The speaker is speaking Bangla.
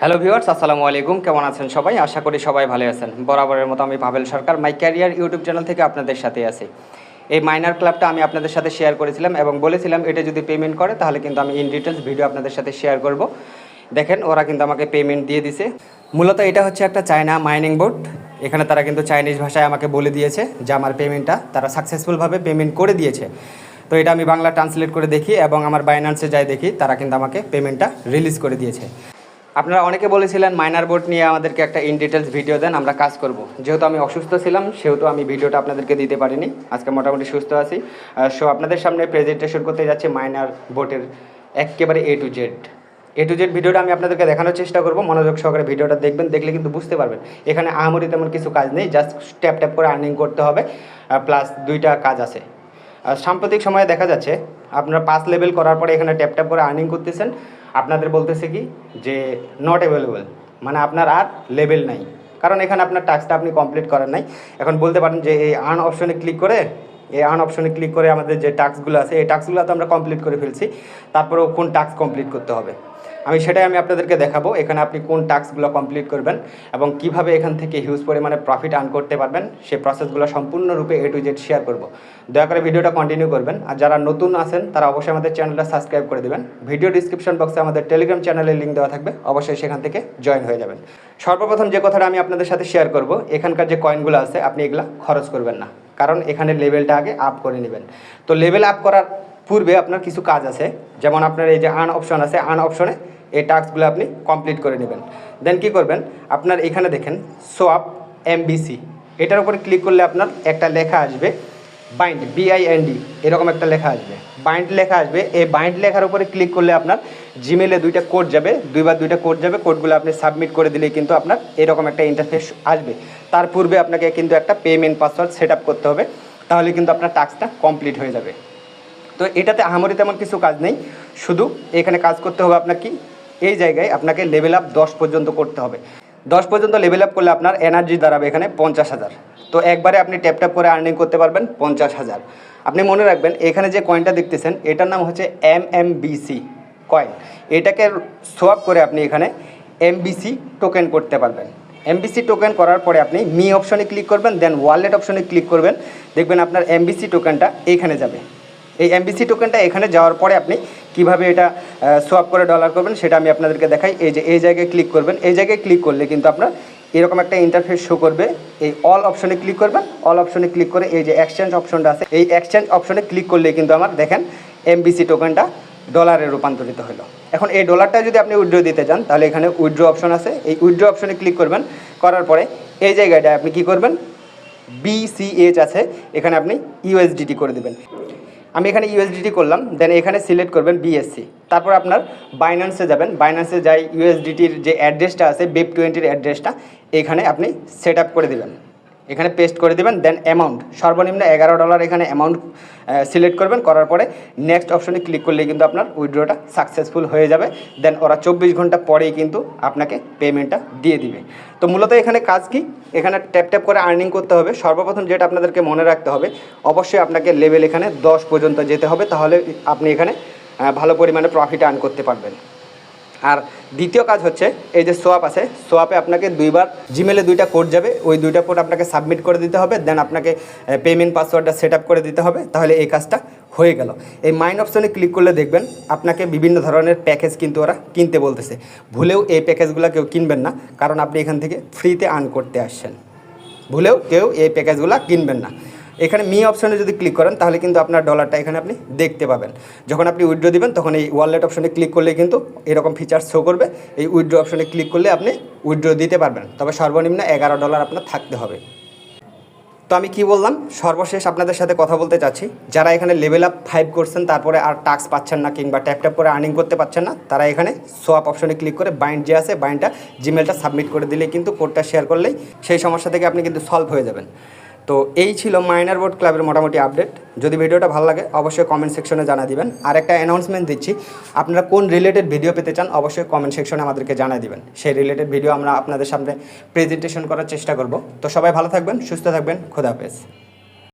হ্যালো ভিউয়ার্স আসসালামু আলাইকুম। কেমন আছেন সবাই? আশা করি সবাই ভালো আছেন। বরাবরের মতো আমি ভাবেল Sarkar my career YouTube channel থেকে আপনাদের সাথে আছি। এই মাইনার ক্লাবটা আমি আপনাদের সাথে শেয়ার করেছিলাম এবং বলেছিলাম এটা যদি পেমেন্ট করে, তাহলে কিন্তু আমি ইন ডিটেলস ভিডিও আপনাদের সাথে শেয়ার করব। দেখেন, ওরা কিন্তু আমাকে পেমেন্ট দিয়ে দিছে। মূলত এটা হচ্ছে একটা চায়না মাইনিং বোর্ড এখানে তারা কিন্তু চাইনিজ ভাষায় আমাকে বলে দিয়েছে যে আমার পেমেন্টটা তারা সাকসেসফুলভাবে পেমেন্ট করে দিয়েছে। তো এটা আমি বাংলা ট্রান্সলেট করে দেখি এবং আমার বাইন্যান্সে যাই দেখি, তারা কিন্তু আমাকে পেমেন্টটা রিলিজ করে দিয়েছে। আপনারা অনেকে বলেছিলেন মাইনার বোর্ড নিয়ে আমাদেরকে একটা ইন ডিটেলস ভিডিও দেন, আমরা কাজ করব। যেহেতু আমি অসুস্থ ছিলাম, সেহেতু আমি ভিডিওটা আপনাদেরকে দিতে পারিনি। আজকে মোটামুটি সুস্থ আছি। সো আপনাদের সামনে প্রেজেন্টেশন করতে যাচ্ছি মাইনার বোর্ডের একেবারে A to Z A to Z ভিডিওটা আমি আপনাদেরকে দেখানোর চেষ্টা করব। মনোযোগ সহকারে ভিডিওটা দেখবেন, দেখলে কিন্তু বুঝতে পারবেন। এখানে আহামরি তেমন কিছু কাজ নেই জাস্ট ট্যাপ ট্যাপ করে আর্নিং করতে হবে প্লাস দুইটা কাজ আছে। সাম্প্রতিক সময়ে দেখা যাচ্ছে, আপনারা পাঁচ লেভেল করার পরে এখানে ট্যাপ ট্যাপ করে আর্নিং করতেছেন। আপনাদের বলতেছে কি? যে নট অ্যাভেলেবল মানে আপনার আর লেভেল নাই। কারণ এখানে আপনার টাস্কটা আপনি কমপ্লিট করেন নাই। এখন বলতে পারেন যে এই আর্ন অপশনে ক্লিক করে, এই আর্ন অপশনে ক্লিক করে আমাদের যে টাস্কগুলো আছে, এই টাস্কগুলো তো আমরা কমপ্লিট করে ফেলছি। তারপরেও কোন টাস্ক কমপ্লিট করতে হবে? আমি সেটাই আমি আপনাদেরকে দেখাবো, এখানে আপনি কোন টাস্কগুলো কমপ্লিট করবেন এবং কীভাবে এখান থেকে হিউজ পরিমাণে প্রফিট আর্ন করতে পারবেন, সেই প্রসেসগুলো সম্পূর্ণরূপে এ টু জেড শেয়ার করব। দয়া করে ভিডিওটা কন্টিনিউ করবেন, আর যারা নতুন আছেন, তারা অবশ্যই আমাদের চ্যানেলটা সাবস্ক্রাইব করে দেবেন। ভিডিও ডিসক্রিপশন বক্সে আমাদের টেলিগ্রাম চ্যানেলের লিঙ্ক দেওয়া থাকবে, অবশ্যই সেখান থেকে জয়েন হয়ে যাবেন। সর্বপ্রথম যে কথাটা আমি আপনাদের সাথে শেয়ার করব, এখানকার যে কয়েনগুলো আছে, আপনি এগুলা খরচ করবেন না, কারণ এখানে লেভেলটা আগে আপ করে নেবেন। তো লেভেল আপ করার পূর্বে আপনার কিছু কাজ আছে, যেমন আপনার এই যে আন অপশন আছে আন অপশনে এই টাস্কগুলো আপনি কমপ্লিট করে নেবেন। দেন কি করবেন, আপনার এখানে দেখেন সোয়াপ এমবিসি, এটার উপরে ক্লিক করলে আপনার একটা লেখা আসবে, বাইন্ড বিআইএনডি এরকম একটা লেখা আসবে। বাইন্ড লেখা আসবে, এই বাইন্ড লেখার উপরে ক্লিক করলে আপনার জিমেলে দুইটা কোড যাবে দুইবার দুইটা কোড যাবে, কোডগুলো আপনি সাবমিট করে দিলেই কিন্তু আপনার এরকম একটা ইন্টারফেস আসবে। তার পূর্বে আপনাকে কিন্তু একটা পেমেন্ট পাসওয়ার্ড সেট করতে হবে, তাহলে কিন্তু আপনার টাস্কটা কমপ্লিট হয়ে যাবে। তো এটাতে আহামরি তেমন কিছু কাজ নেই। শুধু এখানে কাজ করতে হবে আপনার কি? এই জায়গায় আপনাকে লেভেল আপ দশ পর্যন্ত করতে হবে। দশ পর্যন্ত লেভেল আপ করলে আপনার এনার্জি দাঁড়াবে এখানে পঞ্চাশ হাজার। তো একবারে আপনি ট্যাপ ট্যাপ করে আর্নিং করতে পারবেন পঞ্চাশ হাজার। আপনি মনে রাখবেন, এখানে যে কয়েনটা দেখতেছেন, এটার নাম হচ্ছে এম এম বিসি কয়েন এটাকে সোয়াপ করে আপনি এখানে এমবিসি টোকেন করতে পারবেন। এমবিসি টোকেন করার পরে আপনি মি অপশনে ক্লিক করবেন দেন ওয়ালেট অপশনে ক্লিক করবেন। দেখবেন আপনার এমবিসি টোকেনটা এইখানে যাবে। এই এমবিসি টোকেনটা এখানে যাওয়ার পরে আপনি কীভাবে এটা সোয়াপ করে ডলার করবেন সেটা আমি আপনাদেরকে দেখাই। এই যে, এই জায়গায় ক্লিক করবেন। এই জায়গায় ক্লিক করলে কিন্তু আপনার এরকম একটা ইন্টারফেস শো করবে। এই অল অপশনে ক্লিক করবেন। অল অপশনে ক্লিক করে এই যে এক্সচেঞ্জ অপশনটা আছে, এই এক্সচেঞ্জ অপশনে ক্লিক করলে কিন্তু আমার দেখেন এমবিসি টোকেনটা ডলারে রূপান্তরিত হলো। এখন এই ডলারটা যদি আপনি উইথড্র দিতে চান, তাহলে এখানে উইথড্র অপশন আছে। এই উইথড্র অপশনে ক্লিক করবেন। করার পরে এই জায়গাটায় আপনি কি করবেন? বিসিএইচ আছে। এখানে আপনি ইউএসডিটি করে দেবেন। আমি এখানে ইউএসডিটি করলাম দেন এখানে সিলেক্ট করবেন বিএসসি তারপর আপনার বাইন্যান্সে যাবেন বাইন্যান্সে যাই ইউএসডিটির যে অ্যাড্রেসটা আছে বেব টোয়েন্টির অ্যাড্রেসটা এখানে আপনি সেট করে দেবেন। এখানে পেস্ট করে দেবেন দেন অ্যামাউন্ট সর্বনিম্ন এগারো ডলার এখানে অ্যামাউন্ট সিলেক্ট করবেন, করার পরে নেক্সট অপশনে ক্লিক করলে কিন্তু আপনার উইড্রোটা সাকসেসফুল হয়ে যাবে। দেন ওরা চব্বিশ ঘণ্টা পরেই কিন্তু আপনাকে পেমেন্টটা দিয়ে দিবে। তো মূলত এখানে কাজ কি? এখানে ট্যাপ ট্যাপ করে আর্নিং করতে হবে। সর্বপ্রথম যেটা আপনাদেরকে মনে রাখতে হবে, অবশ্যই আপনাকে লেভেল এখানে দশ পর্যন্ত যেতে হবে, তাহলে আপনি এখানে ভালো পরিমাণে প্রফিট আর্ন করতে পারবেন। আর দ্বিতীয় কাজ হচ্ছে, এই যে সোয়াপ আছে সোয়াপে আপনাকে দুইবার জিমেলে দুইটা কোড যাবে, ওই দুইটা কোড আপনাকে সাবমিট করে দিতে হবে দেন আপনাকে পেমেন্ট পাসওয়ার্ডটা সেট করে দিতে হবে, তাহলে এই কাজটা হয়ে গেল। এই মাইন অপশনে ক্লিক করলে দেখবেন, আপনাকে বিভিন্ন ধরনের প্যাকেজ কিন্তু ওরা কিনতে বলতেছে। ভুলেও এই প্যাকেজগুলো কেউ কিনবেন না, কারণ আপনি এখান থেকে ফ্রিতে আর্ন করতে আসছেন। ভুলেও কেউ এই প্যাকেজগুলো কিনবেন না। এখানে মি অপশনে যদি ক্লিক করেন, তাহলে কিন্তু আপনার ডলারটা এখানে আপনি দেখতে পাবেন। যখন আপনি উইড্রো দিবেন, তখন এই ওয়ালেট অপশনে ক্লিক করলে কিন্তু এরকম ফিচার্স শো করবে। এই উইড্রো অপশনে ক্লিক করলে আপনি উইথড্র দিতে পারবেন। তবে সর্বনিম্ন এগারো ডলার আপনার থাকতে হবে। তো আমি কি বললাম? সর্বশেষ আপনাদের সাথে কথা বলতে চাচ্ছি। যারা এখানে লেভেল আপ ফাইভ করছেন, তারপরে আর টাস্ক পাচ্ছেন না কিংবা ট্যাপ ট্যাপ করে আর্নিং করতে পারছেন না, তারা এখানে সোয়াপ অপশনে ক্লিক করে বাইন্ড যে আছে বাইন্ডটা জিমেলটা সাবমিট করে দিলে কিন্তু কোডটা শেয়ার করলেই সেই সমস্যা থেকে আপনি কিন্তু সলভ হয়ে যাবেন। তো এই ছিল মাইনার বোর্ড ক্লাবের মোটামুটি আপডেট। যদি ভিডিওটা ভালো লাগে, অবশ্যই কমেন্ট সেকশনে জানা দিবেন। আর একটা অ্যানাউন্সমেন্ট দিচ্ছি, আপনারা কোন রিলেটেড ভিডিও পেতে চান, অবশ্যই কমেন্ট সেকশনে আমাদেরকে জানা দিবেন। সেই রিলেটেড ভিডিও আমরা আপনাদের সামনে প্রেজেন্টেশন করার চেষ্টা করব। তো সবাই ভালো থাকবেন, সুস্থ থাকবেন, খোদা হাফেজ।